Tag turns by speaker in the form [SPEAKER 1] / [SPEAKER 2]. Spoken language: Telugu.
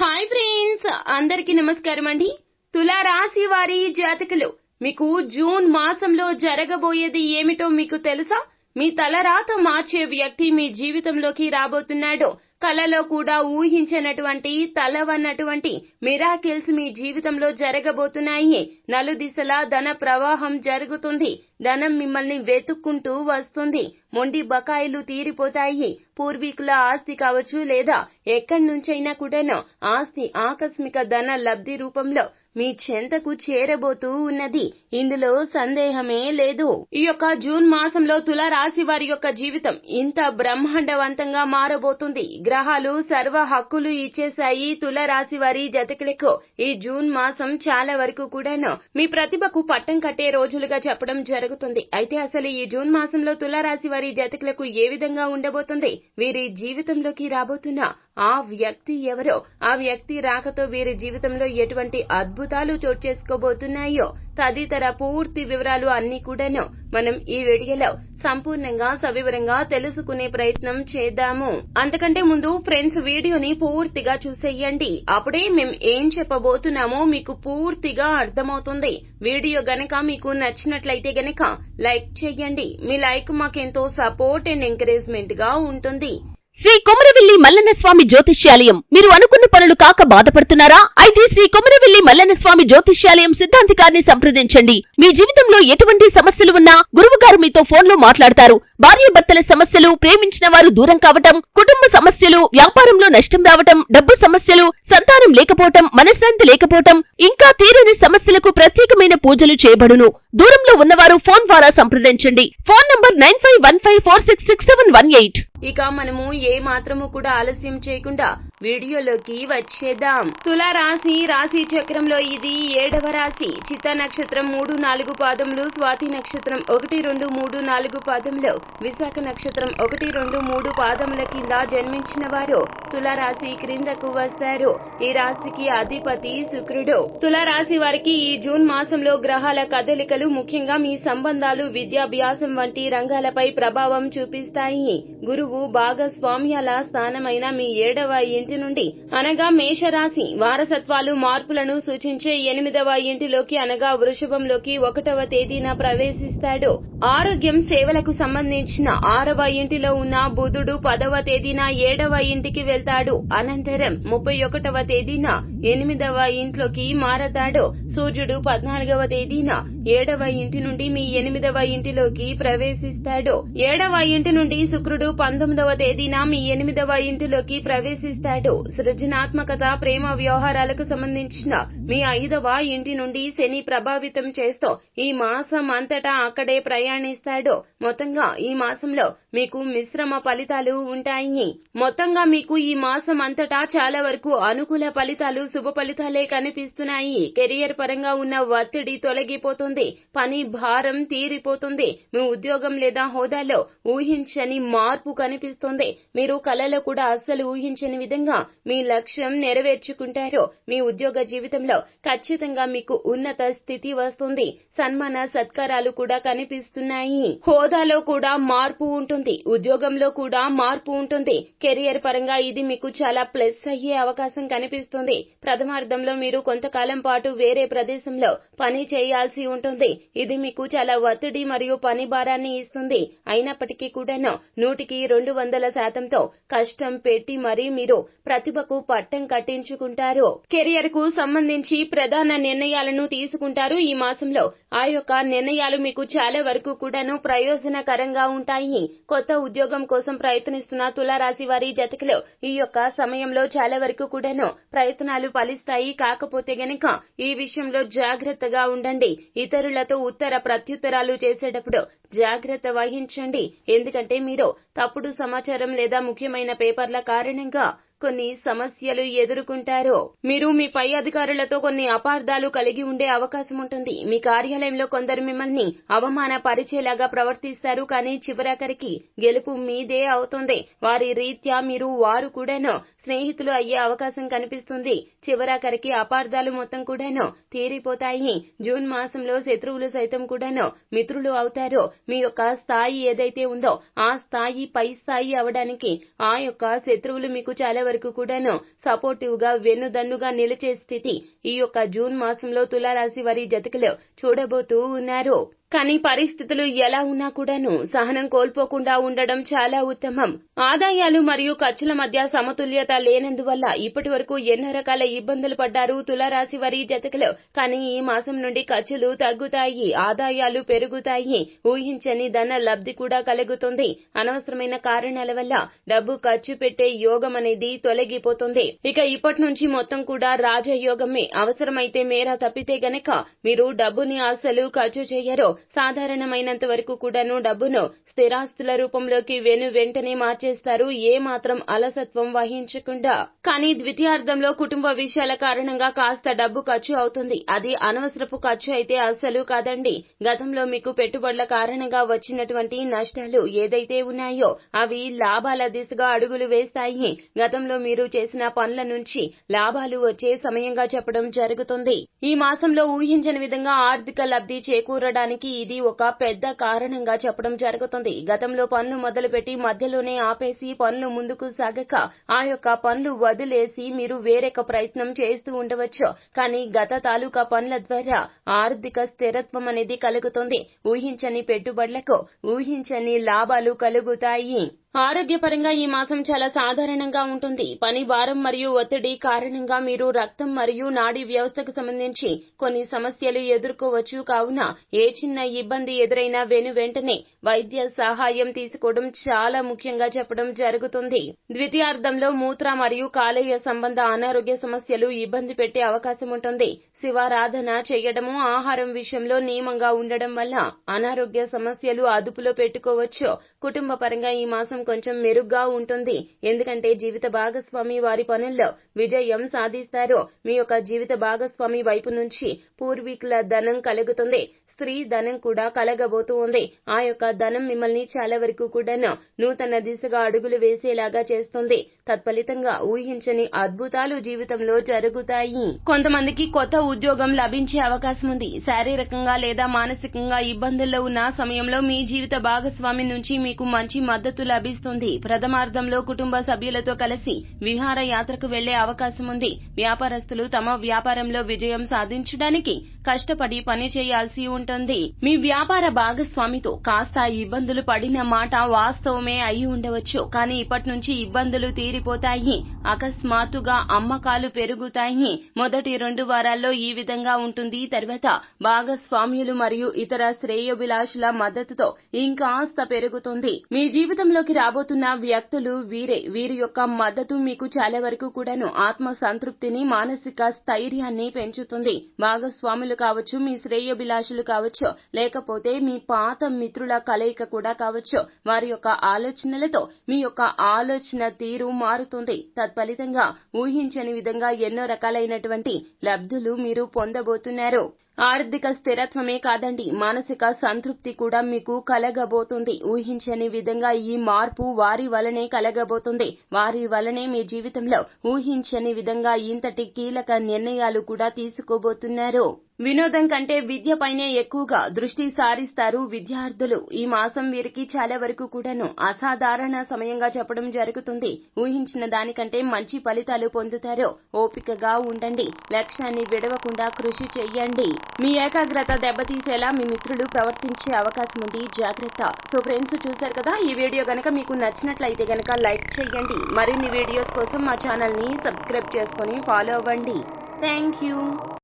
[SPEAKER 1] హాయ్ ఫ్రెండ్స్ అందరికీ నమస్కారం అండి. తులారాశి వారి జాతకులు మీకు జూన్ మాసంలో జరగబోయేది ఏమిటో మీకు తెలుసా? మీ తలరాత మార్చే వ్యక్తి మీ జీవితంలోకి రాబోతున్నాడు. కలలో కూడా ఊహించనటువంటి తలవన్నటువంటి మిరాకిల్స్ మీ జీవితంలో జరగబోతున్నాయి. నలుదిశలా ధన ప్రవాహం జరుగుతుంది. ధనం మిమ్మల్ని వెతుక్కుంటూ వస్తుంది. మొండి బకాయిలు తీరిపోతాయి. పూర్వీకుల ఆస్తి కావచ్చు లేదా ఎక్కడి నుంచైనా కూడాను ఆస్తి ఆకస్మిక ధన లబ్ధి రూపంలో మీ చెంతకు చేరబోతూ ఉన్నది. ఇందులో సందేహమే లేదు. ఈ యొక్క జూన్ మాసంలో తుల రాశి వారి యొక్క జీవితం ఇంత బ్రహ్మాండవంతంగా మారబోతుంది. గ్రహాలు సర్వ హక్కులు ఇచ్చేశాయి తుల రాశి వారి జతకులకు. ఈ జూన్ మాసం చాలా వరకు కూడాను మీ ప్రతిభకు పట్టం కట్టే రోజులుగా చెప్పడం జరుగుతుంది. అయితే అసలు ఈ జూన్ మాసంలో తుల రాశి వారి జతకులకు ఏ విధంగా ఉండబోతుంది? వీరి జీవితంలోకి రాబోతున్న ఆ వ్యక్తి ఎవరో ఆ వ్యక్తి రాకతో వీరి జీవితంలో ఎటువంటి అద్భుతాలు చోటు చేసుకోబోతున్నాయో తదితర పూర్తి వివరాలు అన్ని కూడాను మనం ఈ వీడియోలో సంపూర్ణంగా సవివరంగా తెలుసుకునే ప్రయత్నం చేద్దాము. అంతకంటే ముందు ఫ్రెండ్స్ వీడియోని పూర్తిగా చూసేయండి. అప్పుడే మేం ఏం చెప్పబోతున్నామో మీకు పూర్తిగా అర్థమవుతుంది. వీడియో గనక మీకు నచ్చినట్లయితే గనక లైక్ చేయండి. మీ లైక్ మాకెంతో సపోర్ట్ అండ్ ఎంకరేజ్మెంట్గా ఉంటుంది.
[SPEAKER 2] శ్రీ కొమరవెల్లి మల్లన్న స్వామి జ్యోతిష్యాలయం. మీరు అనుకున్న పనులు కాక బాధపడుతున్నారా? అయితే శ్రీ కొమరవెల్లి మల్లన్న స్వామి జ్యోతిష్యాలయం సిద్ధాంతికారిని సంప్రదించండి. మీ జీవితంలో ఎటువంటి సమస్యలు ఉన్నా గురువు గారు మీతో ఫోన్లో మాట్లాడతారు. భార్యాభర్తల సమస్యలు ప్రేమించిన వారు దూరం కావటం కుటుంబ సమస్యలు వ్యాపారంలో నష్టం రావటం డబ్బు సమస్యలు సంతానం లేకపోవటం మనశ్శాంతి లేకపోవటం ఇంకా తీరని సమస్యలకు ప్రత్యేకమైన పూజలు చేయబడును. దూరంలో ఉన్నవారు ఫోన్ ద్వారా సంప్రదించండి. Phone number nine five one five four six six seven one eight.
[SPEAKER 1] ఇక మనము ఏ మాత్రము కూడా ఆలస్యం చేయకుండా వీడియోలోకి వచ్చేద్దాం. తులా రాశి రాశి చక్రంలో ఇది ఏడవ రాశి. చిత్త నక్షత్రం మూడు నాలుగు పాదములు స్వాతి నక్షత్రం ఒకటి రెండు మూడు నాలుగు పాదములు విశాఖ నక్షత్రం ఒకటి రెండు మూడు పాదముల కింద జన్మించిన వారు తులా రాశి క్రిందకు వస్తారు. ఈ రాశికి అధిపతి శుక్రుడు. తులారాశి వారికి ఈ జూన్ మాసంలో గ్రహాల కదలికలు ముఖ్యంగా మీ సంబంధాలు విద్యాభ్యాసం వంటి రంగాలపై ప్రభావం చూపిస్తాయి. గురువు భాగస్వామ్యాల స్థానమైన మీ ఏడవ ఇంటి నుండి అనగా మేషరాశి వారసత్వాలు మార్పులను సూచించే ఎనిమిదవ ఇంటిలోకి అనగా వృషభంలోకి ఒకటవ తేదీన ప్రవేశిస్తాడు. ఆరోగ్యం సేవలకు సంబంధించిన ఆరవ ఇంటిలో ఉన్న బుధుడు పదవ తేదీన ఏడవ ఇంటికి వెళ్తాడు. అనంతరం ముప్పై ఒకటవ తేదీన ఎనిమిదవ ఇంట్లోకి మారతాడో సూర్యుడు పద్నాలుగవ తేదీన ఏడవ ఇంటి నుండి మీ ఎనిమిదవ ఇంటిలోకి ప్రవేశిస్తాడు ఏడవ ఇంటి నుండి శుక్రుడు పంతొమ్మిదవ తేదీన మీ ఎనిమిదవ ఇంటిలోకి ప్రవేశిస్తాడు సృజనాత్మకత ప్రేమ వ్యవహారాలకు సంబంధించిన మీ ఐదవ ఇంటి నుండి శని ప్రభావితం చేస్తూ ఈ మాసం అంతటా అక్కడే ప్రయాణిస్తాడు మొత్తంగా ఈ మాసంలో మీకు మిశ్రమ ఫలితాలు ఉంటాయి. మొత్తంగా మీకు ఈ మాసం అంతటా చాలా వరకు అనుకూల ఫలితాలు శుభ ఫలితాలే కనిపిస్తున్నాయి. కెరియర్ పరంగా ఉన్న ఒత్తిడి తొలగిపోతుంది. పని భారం తీరిపోతుంది. మీ ఉద్యోగం లేదా హోదాలో ఊహించని మార్పు కనిపిస్తుంది. మీరు కలలో కూడా అస్సలు ఊహించని విధంగా మీ లక్ష్యం నెరవేర్చుకుంటారు మీ ఉద్యోగ జీవితంలో ఖచ్చితంగా మీకు ఉన్నత స్థితి వస్తుంది. సన్మాన సత్కారాలు కూడా కనిపిస్తున్నాయి. హోదాలో కూడా మార్పు ఉంటుంది. ఉద్యోగంలో కూడా మార్పు ఉంటుంది. కెరియర్ పరంగా ఇది మీకు చాలా ప్లస్ అయ్యే అవకాశం కనిపిస్తుంది. ప్రథమార్థంలో మీరు కొంతకాలం పాటు వేరే ప్రదేశంలో పని చేయాల్సి ఉంటుంది. ఇది మీకు చాలా ఒత్తిడి మరియు పని భారాన్ని ఇస్తుంది. అయినప్పటికీ కూడాను నూటికి రెండు వందల శాతంతో కష్టం పెట్టి మరీ మీరు ప్రతిభకు పట్టం కట్టించుకుంటారు. కెరియర్కు సంబంధించి ప్రధాన నిర్ణయాలను తీసుకుంటారు. ఈ మాసంలో ఆ యొక్క నిర్ణయాలు మీకు చాలా వరకు కూడాను ప్రయోజనకరంగా ఉంటాయి. కొత్త ఉద్యోగం కోసం ప్రయత్నిస్తున్న తులారాశి వారి జతకులు ఈ యొక్క సమయంలో చాలా వరకు కూడాను ప్రయత్నాలు ఫలిస్తాయి. కాకపోతే గనక ఈ విషయంలో జాగ్రత్తగా ఉండండి. ఇతరులతో ఉత్తర ప్రత్యుత్తరాలు చేసేటప్పుడు జాగ్రత్త వహించండి. ఎందుకంటే మీరు తప్పుడు సమాచారం లేదా ముఖ్యమైన పేపర్ల కారణంగా కొన్ని సమస్యలు ఎదుర్కొంటారో? మీరు మీ పై అధికారులతో కొన్ని అపార్థాలు కలిగి ఉండే అవకాశం ఉంటుంది. మీ కార్యాలయంలో కొందరు మిమ్మల్ని అవమాన పరిచేలాగా ప్రవర్తిస్తారు కానీ చివరాఖరికి గెలుపు మీదే అవుతుంది. వారి రీత్యా మీరు వారు కూడాను స్నేహితులు అయ్యే అవకాశం కనిపిస్తుంది. చివరాఖరికి అపార్థాలు మొత్తం కూడాను తీరిపోతాయి. జూన్ మాసంలో శత్రువులు సైతం కూడాను మిత్రులు అవుతారు. మీ యొక్క స్థాయి ఏదైతే ఉందో ఆ స్థాయి పై స్థాయి అవడానికి ఆ యొక్క శత్రువులు మీకు చాలా వరకు కూడాను సపోర్టివ్గా వెన్నుదన్నుగా నిలిచే స్థితి ఈ యొక్క జూన్ మాసంలో తులారాశి వారి జతకలో చూడబోతూ ఉన్నారు. కానీ పరిస్థితులు ఎలా ఉన్నా కూడాను సహనం కోల్పోకుండా ఉండడం చాలా ఉత్తమం. ఆదాయాలు మరియు ఖర్చుల మధ్య సమతుల్యత లేనందువల్ల ఇప్పటి వరకు ఎన్నో రకాల ఇబ్బందులు పడ్డారు తులారాశి వారి జతకలో. కానీ ఈ మాసం నుండి ఖర్చులు తగ్గుతాయి ఆదాయాలు పెరుగుతాయి. ఊహించని ధన లబ్ధి కూడా కలుగుతుంది. అనవసరమైన కారణాల వల్ల డబ్బు ఖర్చు పెట్టే యోగం అనేది తొలగిపోతుంది. ఇక ఇప్పటి నుంచి మొత్తం కూడా రాజయోగమే. అవసరమైతే మేర తప్పితే గనక మీరు డబ్బుని అసలు ఖర్చు చేయరు. సాధారణమైనంత వరకు కూడాను డబ్బును స్థిరాస్తుల రూపంలోకి వెను వెంటనే మార్చేస్తారు. ఏ మాత్రం అలసత్వం వహించకుండా. కానీ ద్వితీయార్థంలో కుటుంబ విషయాల కారణంగా కాస్త డబ్బు ఖర్చు అవుతుంది. అది అనవసరపు ఖర్చు అయితే అస్సలు కాదండి. గతంలో మీకు పెట్టుబడుల కారణంగా వచ్చినటువంటి నష్టాలు ఏదైతే ఉన్నాయో అవి లాభాల దిశగా అడుగులు వేస్తాయి. గతంలో మీరు చేసిన పనుల నుంచి లాభాలు వచ్చే సమయంగా చెప్పడం జరుగుతుంది. ఈ మాసంలో ఊహించని విధంగా ఆర్థిక లబ్ధి చేకూరడానికి ఇది ఒక పెద్ద కారణంగా చెప్పడం జరుగుతుంది. గతంలో పనులు మొదలుపెట్టి మధ్యలోనే ఆపేసి పనులు ముందుకు సాగక ఆ యొక్క పనులు వదిలేసి మీరు వేరొక ప్రయత్నం చేస్తూ ఉండవచ్చు. కానీ గత తాలూకా పనుల ద్వారా ఆర్థిక స్థిరత్వం అనేది కలుగుతుంది. ఊహించని పెట్టుబడులకు ఊహించని లాభాలు కలుగుతాయి. ఆరోగ్యపరంగా ఈ మాసం చాలా సాధారణంగా ఉంటుంది. పని భారం మరియు ఒత్తిడి కారణంగా మీరు రక్తం మరియు నాడీ వ్యవస్థకు సంబంధించి కొన్ని సమస్యలు ఎదుర్కోవచ్చు. కావున ఏ చిన్న ఇబ్బంది ఎదురైనా వెను వెంటనే వైద్య సహాయం తీసుకోవడం చాలా ముఖ్యంగా చెప్పడం జరుగుతుంది. ద్వితీయార్థంలో మూత్ర మరియు కాలేయ సంబంధ అనారోగ్య సమస్యలు ఇబ్బంది పెట్టే అవకాశం ఉంటుంది. శివారాధన చేయడము ఆహారం విషయంలో నియమంగా ఉండడం వల్ల అనారోగ్య సమస్యలు అదుపులో పెట్టుకోవచ్చు. కుటుంబ పరంగా ఈ మాసం కొంచెం మెరుగ్గా ఉంటుంది. ఎందుకంటే జీవిత భాగస్వామి వారి పనుల్లో విజయం సాధిస్తారు. మీ యొక్క జీవిత భాగస్వామి వైపు నుంచి పూర్వీకుల ధనం కలుగుతుంది. స్త్రీ ధనం కూడా కలగబోతూ ఉంది. ఆ యొక్క ధనం మిమ్మల్ని చాలా వరకు కూడాను నూతన దిశగా అడుగులు వేసేలాగా చేస్తుంది. తత్ఫలితంగా ఊహించని అద్భుతాలు జీవితంలో జరుగుతాయి. కొంతమందికి కొత్త ఉద్యోగం లభించే అవకాశం ఉంది. శారీరకంగా లేదా మానసికంగా ఇబ్బందుల్లో ఉన్న సమయంలో మీ జీవిత భాగస్వామి నుంచి మీకు మంచి మద్దతు లభిస్తుంది. ప్రథమార్థంలో కుటుంబ సభ్యులతో కలిసి విహార యాత్రకు వెళ్ళే అవకాశం ఉంది వ్యాపారస్తులు తమ వ్యాపారంలో విజయం సాధించడానికి కష్టపడి పని చేయాల్సి ఉంటుంది. మీ వ్యాపార భాగస్వామితో కాస్త ఇబ్బందులు పడిన మాట వాస్తవమే అయి ఉండవచ్చు. కానీ ఇప్పటి నుంచి ఇబ్బందులు తీరిపోతాయి. అకస్మాత్తుగా అమ్మకాలు పెరుగుతాయి. మొదటి రెండు వారాల్లో ఈ విధంగా ఉంటుంది. తర్వాత భాగస్వామ్యులు మరియు ఇతర శ్రేయోభిలాషుల మద్దతుతో ఇంకాస్త పెరుగుతుంది. మీ జీవితంలోకి రాబోతున్న వ్యక్తులు వీరే. వీరి యొక్క మద్దతు మీకు చాలా వరకు కూడాను ఆత్మ సంతృప్తిని మానసిక స్థైర్యాన్ని పెంచుతుంది. భాగస్వాములు కావచ్చు మీ శ్రేయోభిలాషులు కావచ్చు లేకపోతే మీ పాత మిత్రుల కలయిక కూడా కావచ్చు వారి యొక్క ఆలోచనలతో మీ యొక్క ఆలోచన తీరు మారుతుంది. తత్ఫలితంగా ఊహించని విధంగా ఎన్నో రకాలైనటువంటి లబ్ధులు మీరు పొందబోతున్నారు. ఆర్థిక స్థిరత్వమే కాదండి. మానసిక సంతృప్తి కూడా మీకు కలగబోతుంది. ఊహించని విధంగా ఈ మార్పు వారి వలనే కలగబోతుంది. వారి వలనే మీ జీవితంలో ఊహించని విధంగా ఇంతటి కీలక నిర్ణయాలు కూడా తీసుకోబోతున్నారు. వినోదం కంటే విద్యపైనే ఎక్కువగా దృష్టి సారిస్తారు విద్యార్థులు. ఈ మాసం వీరికి చాలా వరకు కూడాను అసాధారణ సమయంగా చెప్పడం జరుగుతుంది. ఊహించిన దానికంటే మంచి ఫలితాలు పొందుతారు. ఓపికగా ఉండండి. లక్ష్యాన్ని విడవకుండా కృషి చెయ్యండి మీ ఏకాగ్రత దెబ్బతీసేలా మీ మిత్రులు ప్రవర్తించే అవకాశం ఉంది. జాగ్రత్త. సో ఫ్రెండ్స్ చూశారు కదా? ఈ వీడియో గనక మీకు నచ్చినట్లయితే గనక లైక్ చేయండి. మరిన్ని వీడియోస్ కోసం మా ఛానల్ని సబ్స్క్రైబ్ చేసుకుని ఫాలో అవ్వండి. Thank you